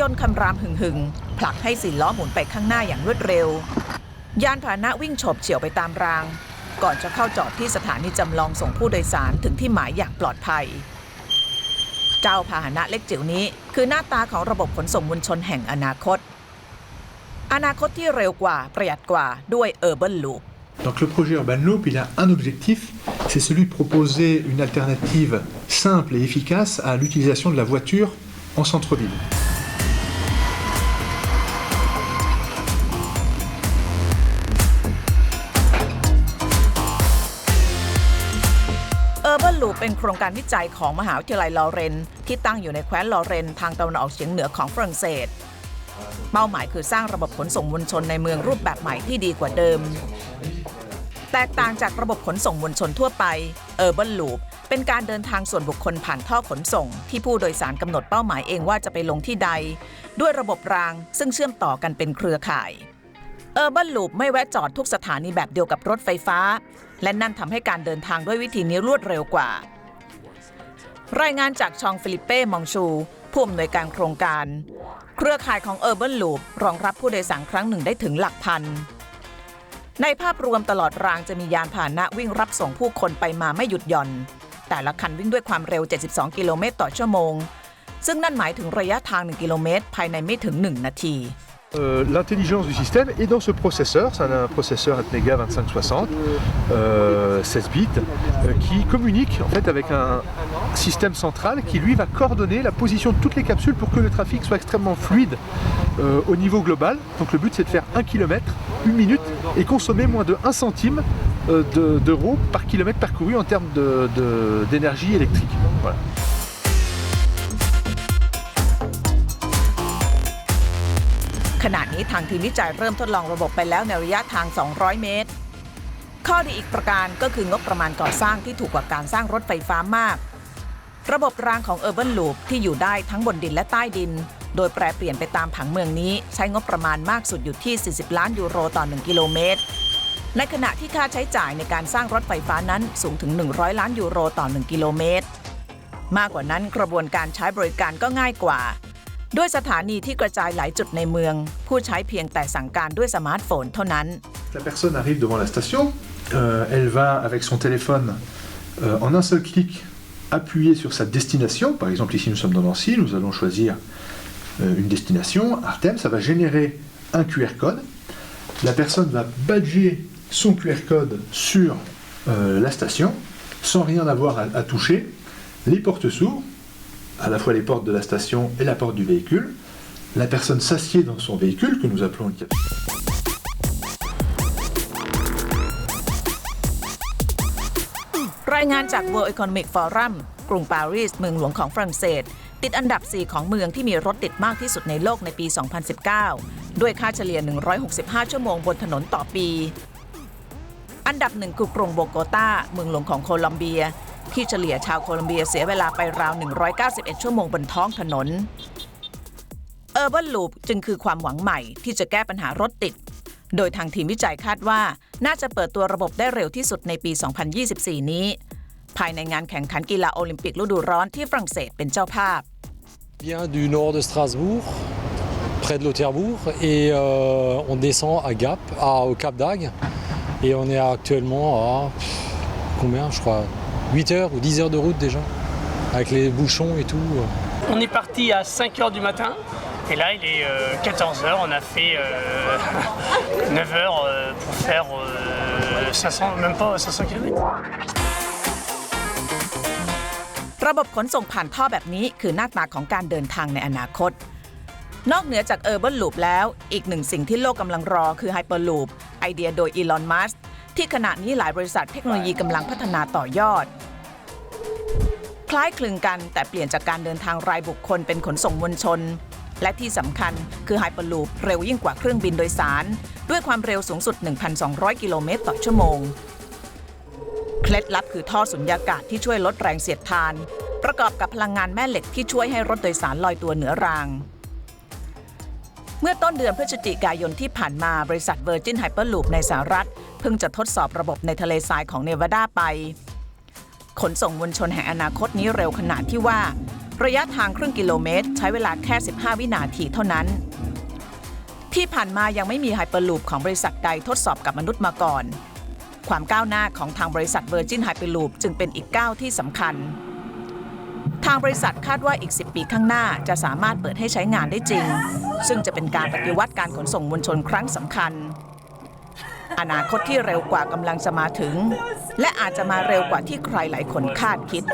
ยนต์คำรามหึ่งๆผลักให้สี่ล้อหมุนไปข้างหน้าอย่างรวดเร็ว ยานพาหนะวิ่งโฉบเฉี่ยวไปตามราง ก่อนจะเข้าจอดที่สถานีจำลองส่งผู้โดยสารถึงที่หมายอย่างปลอดภัย เจ้าพาหนะเล็กจิ๋วนี้ คือหน้าตาของระบบขนส่งมวลชนแห่งอนาคต อนาคตที่เร็วกว่าประหยัดกว่าด้วย Urban Loop Donc le projet Urban Loop, il a un objectif, c'est celui de proposer une alternative simple et efficace à l'utilisation de la voiture en centre-ville. Urban Loop เป็นโครงการวิจัยของมหาวิทยาลัยลอเรนที่ตั้งอยู่ในแคว้นลอเรนทางตะวันออกเฉียงเหนือของฝรั่งเศส เป้าหมายคือสร้างระบบขนส่งมวลชนในเมืองรูปแบบใหม่ที่ดีกว่าเดิม แตกต่างจากระบบขนส่งมวลชนทั่วไป Urban Loop เป็นการเดินทางส่วนบุคคลผ่านท่อขนส่ง ที่ผู้โดยสารกำหนดเป้าหมายเองว่าจะไปลงที่ใด ด้วยระบบรางซึ่งเชื่อมต่อกันเป็นเครือข่าย Urban Loop ไม่แวะจอดทุกสถานีแบบเดียวกับรถไฟฟ้า และนั่นทำให้การเดินทางด้วยวิธีนี้รวดเร็วกว่า รายงานจากชองฟิลิปเป้มองชูผู้อำนวยการโครงการ เครือข่ายของ Urban Loop รองรับผู้โดยสารครั้งหนึ่งได้ถึงหลักพัน ในภาพรวมตลอดรางจะมียานพาหนะวิ่งรับส่งผู้คนไปมาไม่หยุดหย่อน แต่ละคันวิ่งด้วยความเร็ว 72 กิโลเมตรต่อชั่วโมง ซึ่งนั่นหมายถึงระยะทาง 1 กิโลเมตร ภายในไม่ถึง 1 นาที Euh, L'intelligence du système est dans ce processeur, c'est un, processeur Atmega 2560, euh, 16 bits, euh, qui communique en fait avec un système central qui lui va coordonner la position de toutes les capsules pour que le trafic soit extrêmement fluide euh, au niveau global. Donc le but c'est de faire 1 km, 1 minute et consommer moins de 1 centime euh, de- d'euros par kilomètre parcouru en termes d'énergie électrique. ขณะนี้ทางทีมวิจัยเริ่มทดลองระบบไปแล้วในระยะทาง 200 เมตร ข้อดีอีกประการก็คืองบประมาณก่อสร้างที่ถูกกว่าการสร้างรถไฟฟ้ามาก ระบบรางของ Urban Loop ที่อยู่ได้ทั้งบนดินและใต้ดิน โดยแปรเปลี่ยนไปตามผังเมืองนี้ ใช้งบประมาณมากสุดอยู่ที่ 40 ล้านยูโรต่อ 1 กิโลเมตร ในขณะที่ค่าใช้จ่ายในการสร้างรถไฟฟ้านั้นสูงถึง 100 ล้านยูโรต่อ 1 กิโลเมตร มากกว่านั้นกระบวนการใช้บริการก็ง่ายกว่า ด้วยสถานีที่กระจายหลายจุดในเมือง ผู้ใช้เพียงแต่สั่งการด้วยสมาร์ทโฟนเท่านั้น La personne arrive devant la station, euh, elle va avec son téléphone euh, en un seul clic appuyer sur sa destination. Par exemple, ici nous sommes dans Nancy, nous allons choisir euh, une destination, Artem, ça va générer un QR code. La personne va badger son QR code sur euh, la station sans rien avoir à, à toucher. Les portes s'ouvrent, à la fois les portes de la station et la porte du véhicule. La personne s'assied dans son véhicule, que nous appelons une capsule. รายงานจาก World Economic Forum กรุงปารีสเมืองหลวงของฝรั่งเศส ติดอันดับ 4 ของเมืองที่มีรถติดมากที่สุดในโลกในปี 2019 ด้วยค่าเฉลี่ย 165 ชั่วโมงบนถนนต่อปี อันดับหนึ่งคือกรุงโบโกตาเมืองหลวงของโคลอมเบีย ที่เฉลี่ยชาวโคลอมเบียเสียเวลาไปราว 191 ชั่วโมงบนท้องถนน Urban Loop จึงคือความหวังใหม่ที่จะแก้ปัญหารถติด โดยทางทีมวิจัยคาดว่าน่าจะเปิดตัวระบบได้เร็วที่สุดในปี 2024 นี้ ภายในงานแข่งขันกีฬาโอลิมปิกฤดูร้อนที่ฝรั่งเศสเป็นเจ้าภาพ vient du nord de Strasbourg, près de Lauterbourg, et euh, on descend à Gap, à, au Cap d'Agde, et on est actuellement à combien, je crois, 8 heures ou 10 heures de route déjà, avec les bouchons et tout. On est parti à 5 h du matin et là il est 14 h On a fait euh, 9 heures euh, pour faire euh, 500, même pas 500 km. ระบบขนส่งผ่านท่อแบบนี้คือหน้าตาของการเดินทางในอนาคต นอกเหนือจาก Urban Loop แล้ว อีกหนึ่งสิ่งที่โลกกำลังรอคือ Hyperloop ไอเดียโดยอีลอน มัส ที่ขณะนี้หลายบริษัทเทคโนโลยีกำลังพัฒนาต่อยอด คล้ายคลึงกันแต่เปลี่ยนจากการเดินทางรายบุคคลเป็นขนส่งมวลชน และที่สำคัญคือ Hyperloop เร็วยิ่งกว่าเครื่องบินโดยสาร ด้วยความเร็วสูงสุด 1,200 กิโลเมตรต่อชั่วโมง เคล็ดลับคือท่อสุญญากาศที่ช่วยลดแรงเสียดทาน ประกอบกับพลังงานแม่เหล็กที่ช่วยให้รถโดยสารลอยตัวเหนือราง เมื่อต้นเดือนพฤศจิกายนที่ผ่านมาบริษัท Virgin Hyperloop ในสหรัฐ เพิ่งจะทดสอบระบบในทะเลทรายของเนวาดาไป ขนส่งมวลชนแห่งอนาคตนี้เร็วขนาดที่ว่า ระยะทางครึ่งกิโลเมตร ใช้เวลาแค่ 15 วินาทีเท่านั้น ที่ผ่านมายังไม่มีไฮเปอร์ลูปของบริษัทใดทดสอบกับมนุษย์มาก่อน ความก้าวหน้าของทางบริษัท Virgin Hyperloop จึงเป็นอีกก้าวที่สำคัญางบริษัทคาดว่าอีก 10 ปีข้างหน้าจะสามารถเปิดให้ใช้งานได้จริง ซึ่งจะเป็นการปฏิวัติการขนส่งมวลชนครั้งสำคัญ อนาคตที่เร็วกว่ากำลังจะมาถึง และอาจจะมาเร็วกว่าที่ใครหลายคนคาดคิด